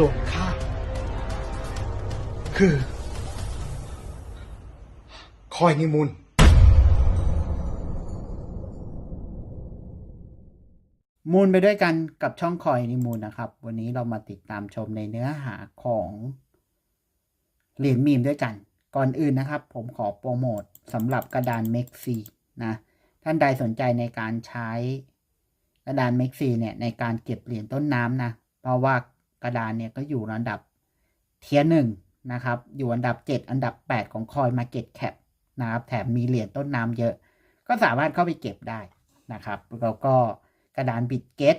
ส่วนข้าคือ คอยนิมุนมูลไปด้วยกันกับช่องคอยนิมูลนะครับ วันนี้เรามาติดตามชมในเนื้อหาของเหรียญมีมด้วยกัน ก่อนอื่นนะครับ ผมขอโปรโมทสำหรับกระดานเม็กซีนะท่านใดสนใจในการใช้กระดานเม็กซีเนี่ยในการเก็บเหรียญต้นน้ำนะ เพราะว่า กระดานเนี่ยก็อยู่ระดับเทียหนึ่งนะครับ อยู่อันดับ 7 อันดับ 8 ของคอยมาเก็ตแคปนะครับ แถมมีเหรียญต้นน้ำเยอะ ก็สามารถเข้าไปเก็บได้นะครับแล้วก็กระดานบิดเก็ต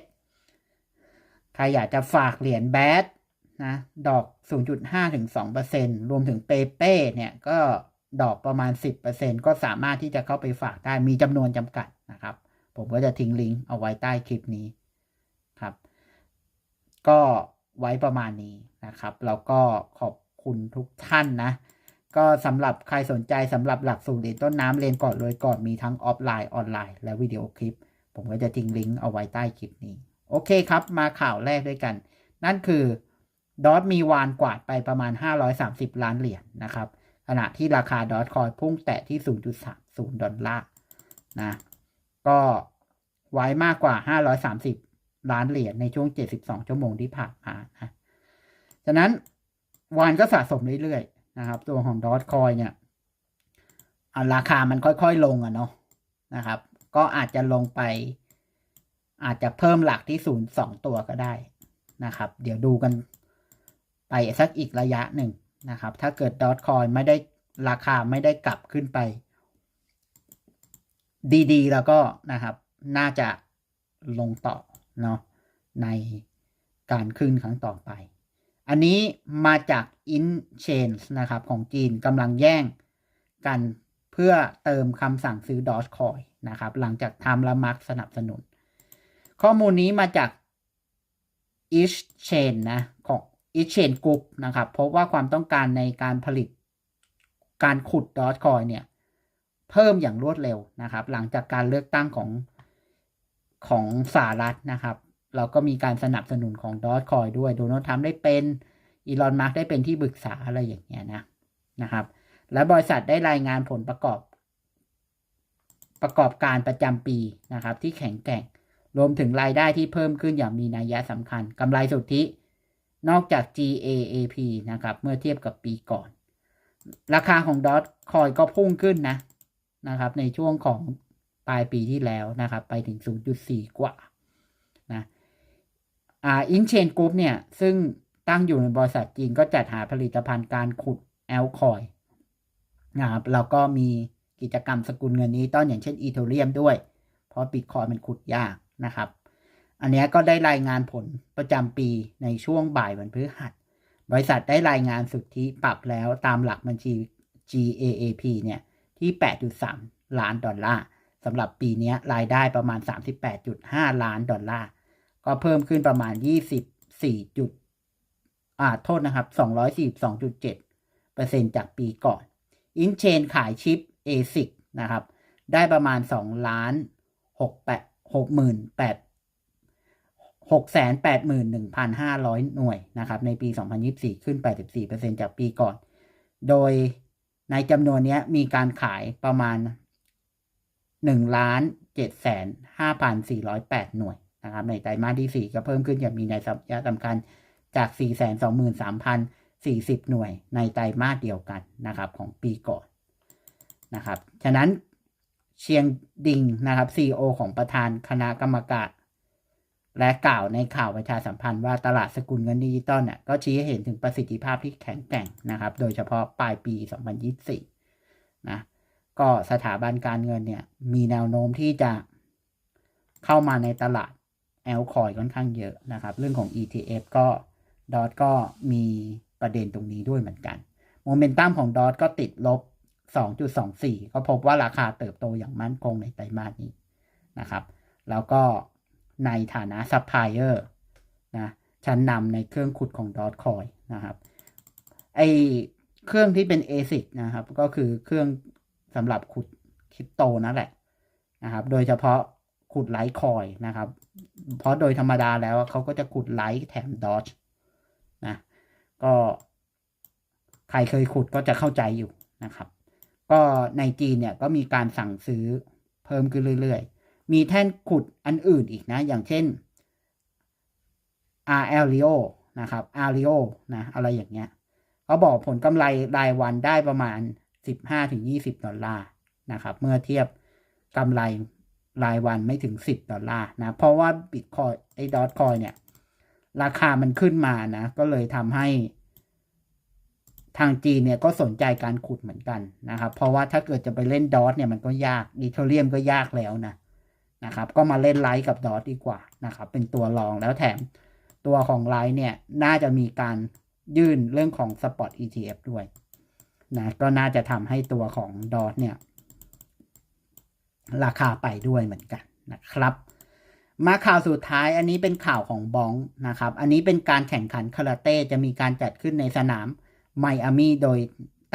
ใครอยากจะฝากเหรียญแบดนะดอก 0.5ถึง2%รวมถึงเปเป้เนี่ยก็ดอกประมาณ 10%ก็สามารถที่จะเข้าไปฝากได้มีจำนวนจำกัดนะครับ ผมก็จะทิ้งลิงก์เอาไว้ใต้คลิปนี้ครับ ก็ ไว้ประมาณนี้นะครับ แล้วก็ขอบคุณทุกท่านนะ ก็สำหรับใครสนใจสำหรับหลักสูตรเรียนต้นน้ำเรียนก่อนเลยก่อนมีทั้งออฟไลน์ออนไลน์ และวิดีโอคลิป ผมก็จะทิ้งลิงก์เอาไว้ใต้คลิปนี้ โอเคครับ มาข่าวแรกด้วยกัน นั่นคือดอทมีวานกวาดไปประมาณ 530 ล้านเหรียญนนะครับ ขณะที่ราคาดอทคอยพุ่งแตะที่ 0.30 ดอลลาร์นะ ก็ไว้มากกว่า 530 ล้านเหรียญในช่วง 72 ชั่วโมงที่ผ่านมานะฉะนั้นวานก็สะสมเรื่อยๆนะครับ ตัวของดอทคอยเนี่ยราคามันค่อยๆลงอะเนาะนะครับ ก็อาจจะลงไป อาจจะเพิ่มหลักที่ศูนย์สองตัวก็ได้นะครับ เดี๋ยวดูกันไปสักอีกระยะหนึ่งนะครับ ถ้าเกิดดอทคอยไม่ได้ราคาไม่ได้กลับขึ้นไป ดีๆ แล้วก็นะครับ น่าจะลงต่อ เนาะในการขึ้นครั้งต่อไป อันนี้มาจาก In Chains นะครับ ของจีนกำลังแย่งกันเพื่อเติมคำสั่งซื้อ Dogecoin นะครับ หลังจากทำละมักสนับสนุน ข้อมูลนี้มาจาก Each Chain นะของ Each Chain Group นะครับพบว่าความต้องการในการผลิตการขุด Dogecoin เนี่ย เพิ่มอย่างรวดเร็วนะครับ หลังจากการเลือกตั้งของ ของสหรัฐนะครับ เราก็มีการสนับสนุนของ Dogecoin ด้วยโดนัลด์ทรัมป์ได้เป็นอีลอนมาร์กได้เป็นที่ปรึกษาอะไรอย่างเงี้ยนะนะครับ และบริษัทได้รายงานผลประกอบ ประกอบการประจำปีนะครับ ที่แข็งแกร่งรวมถึงรายได้ที่เพิ่มขึ้นอย่างมีนัยสำคัญกำไรสุทธินอกจาก GAAP นะครับ เมื่อเทียบกับปีก่อน ราคาของดอทคอยก็พุ่งขึ้นนะนะครับ ในช่วงของ ปลายปีที่แล้วนะครับ ไปถึง 0.4 กว่านะอ่าอินเชนกรุ๊ปเนี่ย ซึ่งตั้งอยู่ในบริษัทจีนก็จัดหาผลิตภัณฑ์การขุดแอลคอยนะครับแล้วก็มีกิจกรรมสกุลเงินนี้ต้อนอย่างเช่นอีเทเรียมด้วย เพราะบิตคอยมันขุดยากนะครับ อันนี้ก็ได้รายงานผลประจำปีในช่วงบ่ายวันพฤหัส บริษัทได้รายงานสุทธิปรับแล้วตามหลักบัญชี GAAP เนี่ยที่ 8.3 ล้านดอลลาร์ สำหรับปีนี้รายได้ประมาณ 38.5 ล้านดอลลาร์ ก็เพิ่มขึ้นประมาณ 24จุดอ่าโทษนะครับ 242.7เปอร์เซ็นจากปีก่อน อินเชนขายชิป ASIC นะครับ ได้ประมาณ 2 ล้าน6 8 6 8 681,500 หน่วยนะครับในปี 2024 ขึ้น 84%จากปีก่อน โดยในจำนวนนี้มีการขายประมาณ 1ล้าน7แสน5,408 หน่วยนะครับ ในไตรมาสที่ 4 ก็เพิ่มขึ้นอย่างมีในสัยสำคัญจาก 423,040 หน่วยในไตรมาสเดียวกันนะครับของปีก่อนนะครับ ฉะนั้นเชียงดิงนะครับ CEO ของประธานคณะกรรมการและกล่าวในข่าวประชาสัมพันธ์ว่าตลาดสกุลเงินดิจิตอลเนี่ยก็ชี้ให้เห็นถึงประสิทธิภาพที่แข็งแกร่งนะครับ โดยเฉพาะปลายปี 2024 นะ ก็สถาบันการเงินเนี่ย มีแนวโน้มที่จะเข้ามาในตลาดแอลคอยค่อนข้างเยอะนะครับ เรื่องของ ETF ก็ดอทก็มีประเด็นตรงนี้ด้วยเหมือนกันโมเมนตัมของดอทก็ติดลบ 2.24 ก็พบว่าราคาเติบโตอย่างมั่นคงในไตรมาสนี้นะครับ แล้วก็ในฐานะซัพพลายเออร์นะชั้นนำในเครื่องขุดของดอทคอยนะครับไอเครื่องที่เป็น ASIC นะครับ ก็คือเครื่อง สำหรับขุดคริปโตนั่นแหละนะครับ โดยเฉพาะขุดไลท์คอยนะครับ เพราะโดยธรรมดาแล้วเขาก็จะขุดไลท์แถมดอ g จนะก็ใครเคยขุดก็จะเข้าใจอยู่นะครับ ก็ในจีนเนี่ยก็มีการสั่งซื้อเพิ่มขึ้นเรื่อยๆ มีแท่นขุดอันอื่นอีกนะ อย่างเช่น r l i o นะครับ r l i o นะ อะไรอย่างเงี้ยเขาบอกผลกำไรรายวันได้ประมาณ 15-20 ดอลลาร์นะครับ เมื่อเทียบกำไรรายวันไม่ถึง 10 ดอลลาร์นะ เพราะว่าบิตคอยไอ้ดอทคอยเนี่ย ราคามันขึ้นมานะ ก็เลยทำให้ทางจีนเนี่ยก็สนใจการขุดเหมือนกันนะครับ เพราะว่าถ้าเกิดจะไปเล่นดอทเนี่ยมันก็ยากอีเทเรียมก็ยากแล้วนะนะครับ ก็มาเล่นไลท์กับดอทดีกว่านะครับ เป็นตัวรองแล้วแถมตัวของไลท์เนี่ยน่าจะมีการยื่นเรื่องของ Spot ETF ด้วย นะก็น่าจะทำให้ตัวของดอทเนี่ย ราคาไปด้วยเหมือนกันนะครับ มาข่าวสุดท้ายอันนี้เป็นข่าวของบองนะครับ อันนี้เป็นการแข่งขันคาราเต้จะมีการจัดขึ้นในสนามไมอามีโดย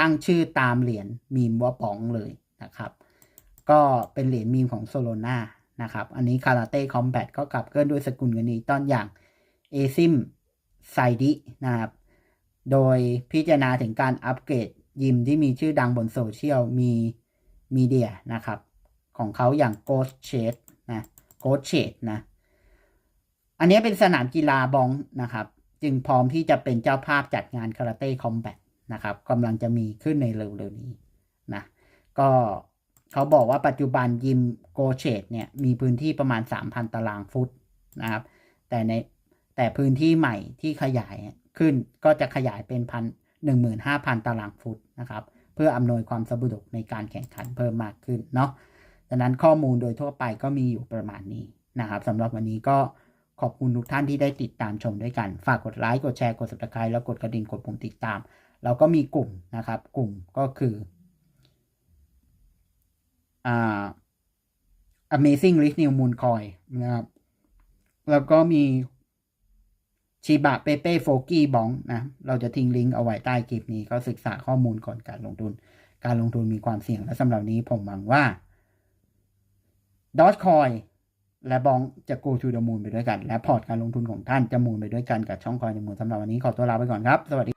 ตั้งชื่อตามเหรียญมีมว่าบองเลยนะครับ ก็เป็นเหรียญมีมของโซโลนานะครับ อันนี้คาราเต้คอมแบทก็ขับเคลื่อนด้วยสกุลเงินนี้ต้นอย่างเอซิมไซดินะครับ โดยพิจารณาถึงการอัปเกรด ยิมที่มีชื่อดังบนโซเชียลมีมีเดียนะครับ ของเขาอย่าง Ghost Shade นะ Ghost Shade นะ อันนี้เป็นสนามกีฬาบองนะครับ จึงพร้อมที่จะเป็นเจ้าภาพจัดงานคาราเต้คอมแบทนะครับกำลังจะมีขึ้นในเร็วๆนี้นะก็เขาบอกว่าปัจจุบันยิมโกเชตเนี่ยมีพื้นที่ประมาณ 3,000 ตารางฟุตนะครับ แต่ในแต่พื้นที่ใหม่ที่ขยายขึ้นก็จะขยายเป็นพัน หนึ่งหมื่นห้าพันตารางฟุตนะครับ เพื่ออำนวยความสะดวกในการแข่งขันเพิ่มมากขึ้นเนาะดังนั้นข้อมูลโดยทั่วไปก็มีอยู่ประมาณนี้นะครับสำหรับวันนี้ก็ขอบคุณทุกท่านที่ได้ติดตามชมด้วยกัน ฝากกดไลค์ กดแชร์ กด subscribe แล้วกดกระดิ่ง กดปุ่มติดตาม เราก็มีกลุ่มนะครับ กลุ่มก็คืออ่า Amazing List New Moon Coin นะครับ แล้วก็มี ชิบะเปเป้โฟกี้บองนะเราจะทิ้งลิงก์เอาไว้ใต้คลิปนี้ก็ศึกษาข้อมูลก่อนการลงทุน การลงทุนมีความเสี่ยงและสำหรับนี้ผมหวังว่าดอ g คอยและบองจะ go to the moon ไปด้วยกัน และพอร์ตการลงทุนของท่านจะมูนไปด้วยกันกับช่องคอยในมูลสำหรับวันนี้ขอตัวลาไปก่อนครับ สวัสดี